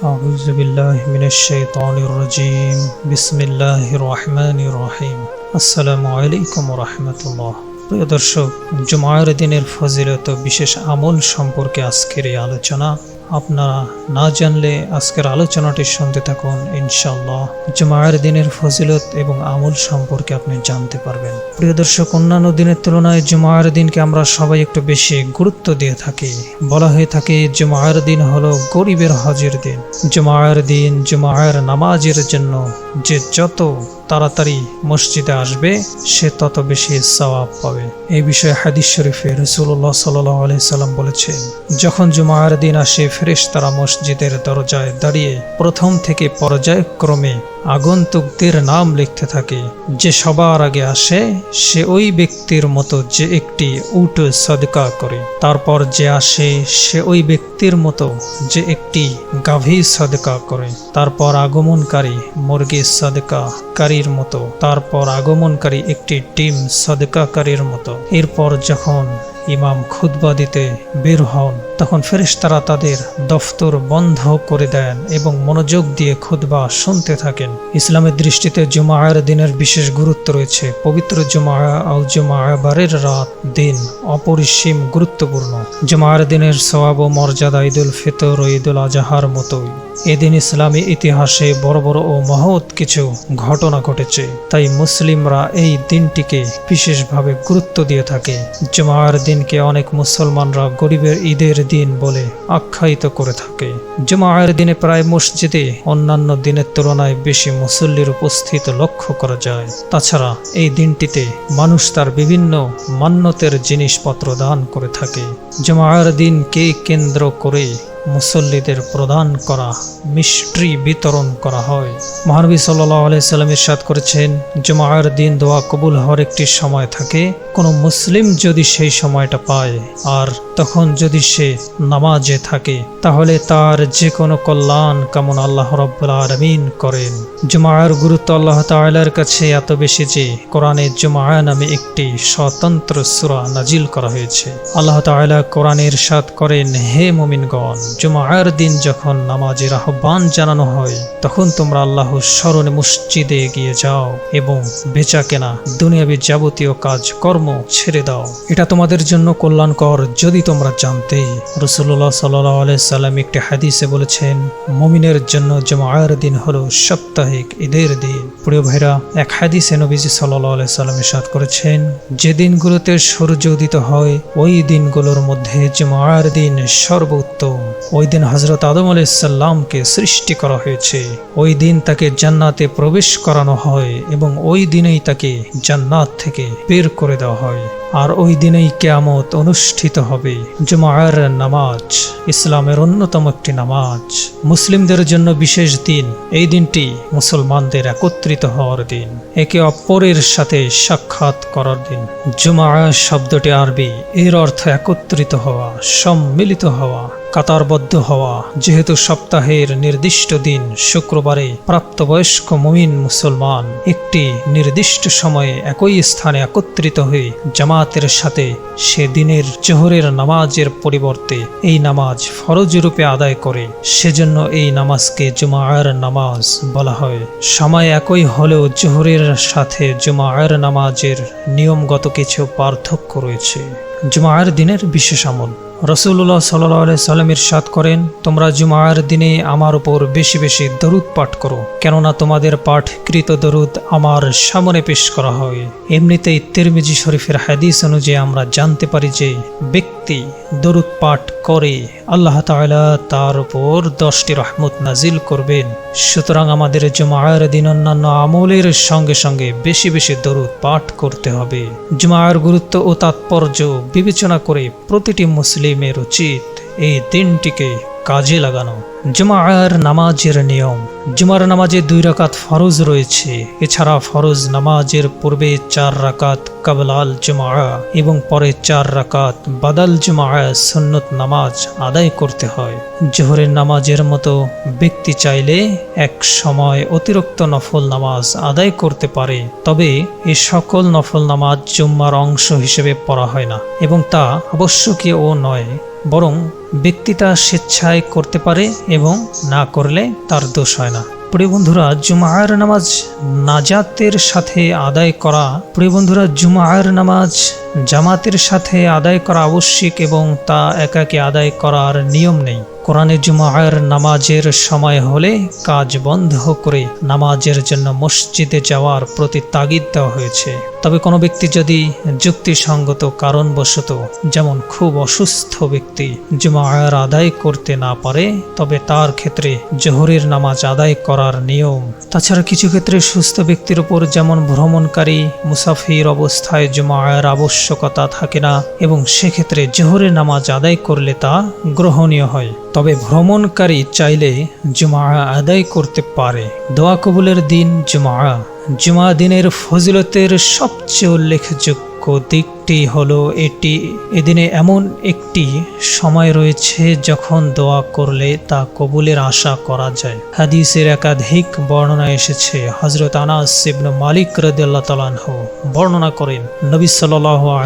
أعوذ بالله من الشيطان الرجيم بسم الله الرحمن الرحيم আসসালামু আলাইকুম রহমতুল্লাহ প্রিয় দর্শক জুমায়ের দিনের ফজিলত ও বিশেষ আমল সম্পর্কে আজকের এই আলোচনা আপনারা না জানলে আজকের আলোচনাটি শুনতে থাকুন ইনশাল্লাহ জুমায়ের দিনের ফজিলত এবং আমল সম্পর্কে আপনি জানতে পারবেন। প্রিয় দর্শক, অন্যান্য দিনের তুলনায় জুমায়ের দিনকে আমরা সবাই একটু বেশি গুরুত্ব দিয়ে থাকি। বলা হয়ে থাকে জুমায়ের দিন হলো গরিবের হজের দিন। জুমায়ের দিন জুমায়ের নামাজের জন্য যে যত তাড়াতাড়ি মসজিদে আসবে, সে তত বেশি সওয়াব পাবে। এই বিষয়ে হাদিস শরীফে রসুল্লাহ সাল্লাম বলেছেন, যখন জুমার দিন আসে ফেরেশ তারা মসজিদের দরজায় দাঁড়িয়ে প্রথম থেকে পর্যায়ক্রমে আগন্তুকদের নাম লিখতে থাকে। যে সবার আগে আসে, সে ওই ব্যক্তির মতো যে একটি উট সদকা করে। তারপর যে আসে, সে ওই ব্যক্তির মতো যে একটি গাভী সদকা করে। তারপর আগমনকারী মুরগি সদকাকারীর মতো, তারপর আগমনকারী একটি টিম সদকাকারীর মতো। এরপর যখন ইমাম খুদ্া দিতে বের হন তখন ফেরেশতারা তাদের দফতর বন্ধ করে দেন এবং মনোযোগ দিয়ে খুতবা শুনতে থাকেন। ইসলামের দৃষ্টিতে জুমায়ের দিনের বিশেষ গুরুত্ব রয়েছে। পবিত্র জুমায়া ও জুমায়াবারের রাত দিন অপরিসীম গুরুত্বপূর্ণ। জুমায়ের দিনের সওয়াব ও মর্যাদা ঈদুল ফিতর ও ঈদুল আজহার মতোই। এদিন ইসলামী ইতিহাসে বড় বড় ও মহৎ কিছু ঘটনা ঘটেছে। তাই মুসলিমরা এই দিনটিকে বিশেষভাবে গুরুত্ব দিয়ে থাকে। জুমার দিনকে অনেক মুসলমানরা গরিবের ঈদের দিন বলে আখ্যায়িত করে থাকে। জুমায়ের দিনে প্রায় মসজিদে অন্যান্য দিনের তুলনায় বেশি মুসল্লির উপস্থিত লক্ষ্য করা যায়। তাছাড়া এই দিনটিতে মানুষ তার বিভিন্ন মান্যতের জিনিসপত্র দান করে থাকে। জুমায়ের দিনকে কেন্দ্র করে মুসল্লিদের প্রদান করা, মিষ্টি বিতরণ করা হয়। মহানবী সাল্লাহ আলাইসাল্লাম ইরশাদ করেছেন জুমায়ের দিন দোয়া কবুল হওয়ার একটি সময় থাকে। কোনো মুসলিম যদি সেই সময়টা পায়, আর তখন যদি সে নামাজে থাকে, তাহলে তার যে কোনো কল্যাণ কেমন আল্লাহ রব্বুল আলমিন করেন। জুমায়ের গুরুত্ব আল্লাহ তালার কাছে এত বেশি যে, কোরআনে জুমায়া নামে একটি স্বতন্ত্র সুরা নাজিল করা হয়েছে। আল্লাহ তালা কোরআনের সাদ করেন, হে মোমিনগণ জুমায়ের দিন যখন নামাজের আহ্বান জানানো হয়, তখন তোমরা আল্লাহ স্মরণে মসজিদে এগিয়ে যাও এবং বেচা কেনা দুনিয়াবি যাবতীয় কাজ কর্ম ছেড়ে দাও। এটা তোমাদের জন্য কল্যাণকর। যদি তোমরা জানতে রসুল্লাহ সাল্লাম একটি হাদিসে বলেছেন, মমিনের জন্য জমায়ের দিন হলো সাপ্তাহিক ঈদের দিন। প্রিয় ভাইরা, এক হাদিসে নবীজি সাল্লাহ সাল্লাম সাদ করেছেন, যে দিনগুলোতে সূর্য উদিত হয়, ওই দিনগুলোর মধ্যে জমায়ের দিন সর্বোত্তম। ওই দিন হজরত আদম আলাইসাল্লামকে সৃষ্টি করা হয়েছে। ওই দিন তাকে জান্নাতে প্রবেশ করানো হয় এবং ওই দিনেই তাকে জান্নাত থেকে বের করে দেওয়া হয়। আর ওই দিনেই কেয়ামত অনুষ্ঠিত হবে। জুমার নামাজ ইসলামের অন্যতম একটি নামাজ। মুসলিমদের জন্য বিশেষ দিন। এই দিনটি মুসলমানদের একত্রিত হওয়ার দিন। একে অপরের সাথে সাক্ষাৎ করার দিন। জুমা শব্দটি আরবি। এর অর্থ একত্রিত হওয়া, সম্মিলিত হওয়া। কাতারবদ্ধ হওয়া, যেহেতু সপ্তাহের নির্দিষ্ট দিন শুক্রবারে প্রাপ্তবয়স্ক মুমিন মুসলমান একটি নির্দিষ্ট সময়ে একই স্থানে একত্রিত হয়ে জামাতের সাথে সে দিনের জোহরের নামাজের পরিবর্তে এই নামাজ ফরজ রূপে আদায় করে। সেজন্য এই নামাজকে জুমায়ের নামাজ বলা হয়। সময় একই হলেও জোহরের সাথে জুমায়ের নামাজের নিয়মগত কিছু পার্থক্য রয়েছে। জুমায়ের দিনের বিশেষ আমল রসুল্লাহ সাল্লাহ সাল্লামের ইরশাদ করেন, তোমরা জুমার দিনে আমার উপর বেশি বেশি দরুদ পাঠ করো, কেননা তোমাদের পাঠ কৃত দরুদ আমার সামনে পেশ করা হয়। এমনিতেই তিরমিজি শরীফের হাদিস অনুযায়ী আমরা জানতে পারি যে ব্যক্তি দরুদ পাঠ করে আল্লাহ তালা তার উপর দশটি রহমত নাজিল করবেন। সুতরাং আমাদের জুমায়ের দিন অন্যান্য আমলের সঙ্গে সঙ্গে বেশি বেশি দরুদ পাঠ করতে হবে। জুমায়ের গুরুত্ব ও তাৎপর্য বিবেচনা করে প্রতিটি মুসলিমের উচিত এই দিনটিকে কাজে লাগানো। জুমার নামাজের নিয়ম। জুমার নামাজে দুই রাকাত ফরজ রয়েছে। এছাড়া ফরজ নামাজের পূর্বে চার রাকাত কাবলাল জুমা এবং পরে চার রাকাত বাদাল জুমা সুন্নত নামাজ আদায় করতে হয়। জোহরের নামাজের মতো ব্যক্তি চাইলে এক সময় অতিরিক্ত নফল নামাজ আদায় করতে পারে। তবে এ সকল নফল নামাজ জুম্মার অংশ হিসেবে পড়া হয় না এবং তা আবশ্যকীয় ও নয়। বরং ব্যক্তি তা স্বেচ্ছায় করতে পারে এবং না করলে তার দোষ হয় না। প্রিয় বন্ধুরা, জুমার নামাজ নাজাতের সাথে আদায় করা, প্রিয় বন্ধুরা, জুমার নামাজ জামাতের সাথে আদায় করা আবশ্যিক এবং তা একাকে আদায় করার নিয়ম নেই। কোরআনে জুমায়ের নামাজের সময় হলে কাজ বন্ধ করে নামাজের জন্য মসজিদে যাওয়ার প্রতি তাগিদ দেওয়া হয়েছে। তবে কোনো ব্যক্তি যদি যুক্তিসঙ্গত কারণবশত যেমন খুব অসুস্থ ব্যক্তি জুমায়ের আদায় করতে না পারে, তবে তার ক্ষেত্রে জোহরের নামাজ আদায় করার নিয়ম। তাছাড়া কিছু ক্ষেত্রে সুস্থ ব্যক্তির উপর যেমন ভ্রমণকারী মুসাফির অবস্থায় জুমায়ের আবশ্যকতা থাকে না এবং সেক্ষেত্রে জোহরের নামাজ আদায় করলে তা গ্রহণীয় হয়। তবে ভ্রমণকারী চাইলে জুমা আদায় করতে পারে। দোয়া কবুলের দিন জুমা জুমা দিনের ফজিলতের সবচেয়ে উল্লেখযোগ্য দিকটি হলো এটি। এদিনে এমন একটি সময় রয়েছে যখন দোয়া করলে তা কবুলের আশা করা যায়। হাদিসের একাধিক বর্ণনা এসেছে। হজরত আনাস ইবনু মালিক রদিয়াল্লাহ তালানহ বর্ণনা করেন, নবী সাল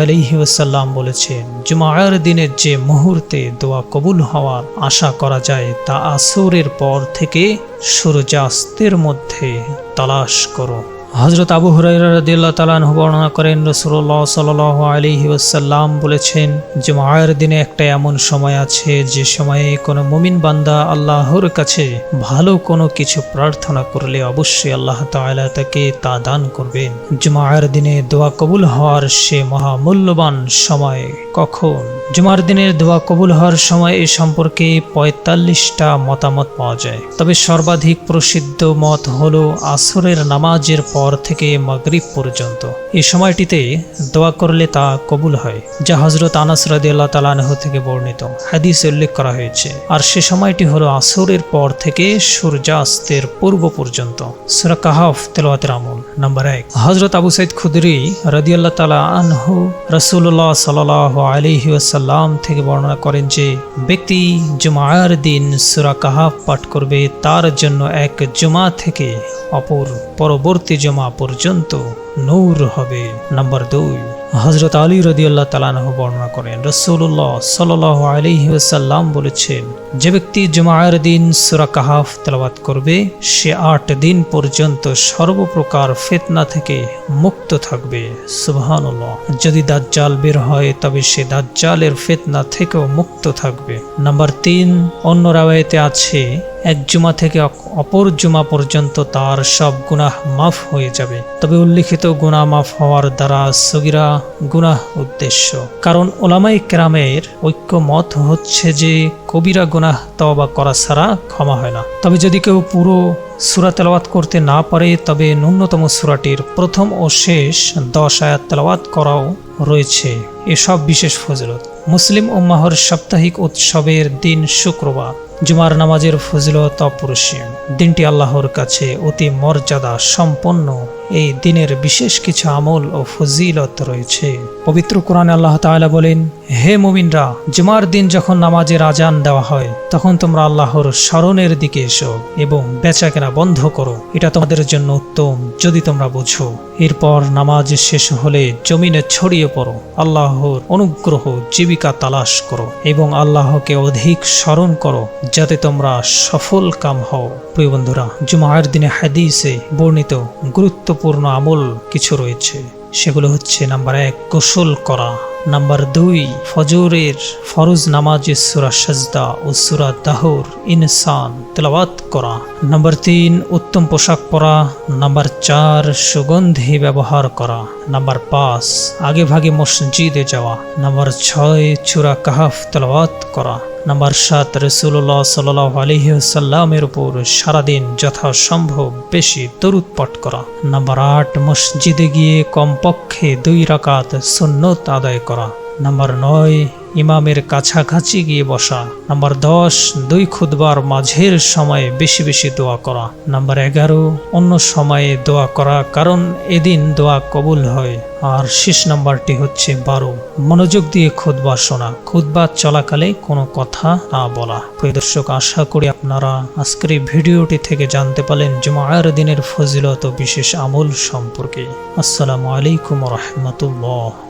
আলহি ওসাল্লাম বলেছেন জুমায়ের দিনের যে মুহূর্তে দোয়া কবুল হওয়ার আশা করা যায়, তা আসরের পর থেকে সূর্যাস্তের মধ্যে তালাশ করো। হজরত আবু হুরাইরাদিল্লা তালানহু বর্ণনা করেন রসুল্লাহ সাল আলিহি ওসাল্লাম বলেছেন যে মায়ের দিনে একটা এমন সময় আছে, যে সময়ে কোনো মুমিন বান্দা আল্লাহর কাছে ভালো কোনো কিছু প্রার্থনা করলে অবশ্যই আল্লাহ তালা তাকে তা দান করবেন। জুমায়ের দিনে দোয়া কবুল হওয়ার সে মহামূল্যবান সময় কখন? জুমার দিনের দোয়া কবুল হওয়ার সময় এ সম্পর্কে পঁয়তাল্লিশটা মতামত পাওয়া যায়। তবে সর্বাধিক প্রসিদ্ধ মত হল আসরের নামাজের পর থেকে মাগরিব পর্যন্ত। এই সময়টিতে দোয়া করলে তা কবুল হয়, যা হজরত আনাস রাদি আল্লাহ তালানহ থেকে বর্ণিত। হাদিসে উল্লেখ করা হয়েছে, আর সে সময়টি হলো আসরের পর থেকে সূর্যাস্তের পূর্ব পর্যন্ত। সুরা কাহাফ তেলাওয়াতের আমল নাম্বার এক। হজরত আবু সাইদ খুদরি রাদি আল্লাহ তালা আনহু রসুল্লাহ সাল আলিহি ওয়াসাল্লাম থেকে বর্ণনা করেন যে, ব্যক্তি জুমার দিন সুরা কাহাফ পাঠ করবে, তার জন্য এক জুমা থেকে অপর পরবর্তী জমা পর্যন্ত নূর হবে। নাম্বার দুই। হজরত আলী রদিয়াল্লাহ তালানহ বর্ণনা করেন রসুল্লাহ সাল আলিহি ওসাল্লাম বলেছেন, যে ব্যক্তি জুমায়ের দিন সুরা কাহাফ তেলাবাত করবে, সে আট দিন পর্যন্ত সর্বপ্রকার ফেতনা থেকে মুক্ত থাকবে। সুবহানুল্লাহ। যদি দাজ্জাল বের হয়, তবে সে দাজ্জালের ফেতনা থেকেও মুক্ত থাকবে। নাম্বার তিন, অন্য রাওয়ায়তে আছে এক জুমা থেকে অপর জুমা পর্যন্ত তার সব গুনাহ মাফ হয়ে যাবে। তবে উল্লিখিত গুনাহ মাফ হওয়ার দ্বারা সগিরা গুনাহ উদ্দেশ্য। কারণ ওলামাই কেরামের ঐক্য মত হচ্ছে যে, কবিরা গুনাহ তবা করা ছাড়া ক্ষমা হয় না। তবে যদি কেউ পুরো সুরা তেলাওয়াত করতে না পারে, তবে ন্যূনতম সুরাটির প্রথম ও শেষ দশ আয়াত তেলাওয়াত করাও রয়েছে। এসব বিশেষ ফজিলত। মুসলিম উম্মাহর সাপ্তাহিক উৎসবের দিন শুক্রবার। জুমার নামাজের ফজিলত অপরিসীম। দিনটি আল্লাহর কাছে অতি মর্যাদা সম্পন্ন। এই দিনের বিশেষ কিছু আমল ও ফজিলত রয়েছে। পবিত্র কোরআনে আল্লাহ তাআলা বলেন, হে মুমিনরা, জুমার দিন যখন নামাজের আজান দেওয়া হয়, তখন তোমরা আল্লাহর স্মরণের দিকে এসো এবং বেচা কেনা বন্ধ করো। এটা তোমাদের জন্য উত্তম, যদি তোমরা বুঝো। এরপর নামাজ শেষ হলে জমিনে ছড়িয়ে পড়ো। আল্লাহর অনুগ্রহ জীবিকা তালাশ করো এবং আল্লাহকে অধিক স্মরণ করো যাতে তোমরা সফল কাম হও। প্রিয় বন্ধুরা জুমায়ের দিনে হাদিসে বর্ণিত গুরুত্বপূর্ণ আমল কিছু রয়েছে। সেগুলো হচ্ছে, নাম্বার এক, গোসল করা। নাম্বার দুই, ফজরের ফরজ নামাজে সুরা সাজদা ও সুরা দাহর ইনসান তেলাওয়াত করা। নাম্বার তিন, উত্তম পোশাক পরা। নাম্বার চার, সুগন্ধি ব্যবহার করা। নাম্বার পাঁচ, আগে ভাগে মসজিদে যাওয়া। নাম্বার ছয়, চূড়া কাহাফ তেলাওয়াত করা। নাম্বার সাত রসুল্লাহ সাল আলহিহসাল্লামের উপর সারাদিন যথাসম্ভব বেশি দরুদ পাঠ করা। নাম্বার আট, মসজিদে গিয়ে কমপক্ষে দুই রাকাত সুন্নত আদায় করা। নাম্বার নয় ইমামের কাছাকাছি গিয়ে বসা। নাম্বার দশ, দুই খুদবার মাঝের সময়ে বেশি বেশি দোয়া করা। নাম্বার এগারো, অন্য সময়ে দোয়া করা, কারণ এদিন দোয়া কবুল হয়। আর শেষ নাম্বারটি হচ্ছে বারো। মনোযোগ দিয়ে খুদবা শোনা। খুদবা চলাকালে কোনো কথা না বলা। দর্শক, আশা করি আপনারা আজকের এই ভিডিওটি থেকে জানতে পারলেন জুমায়ের দিনের ফজিলত বিশেষ আমল সম্পর্কে। আসসালামু আলাইকুম রহমতুল্লাহ।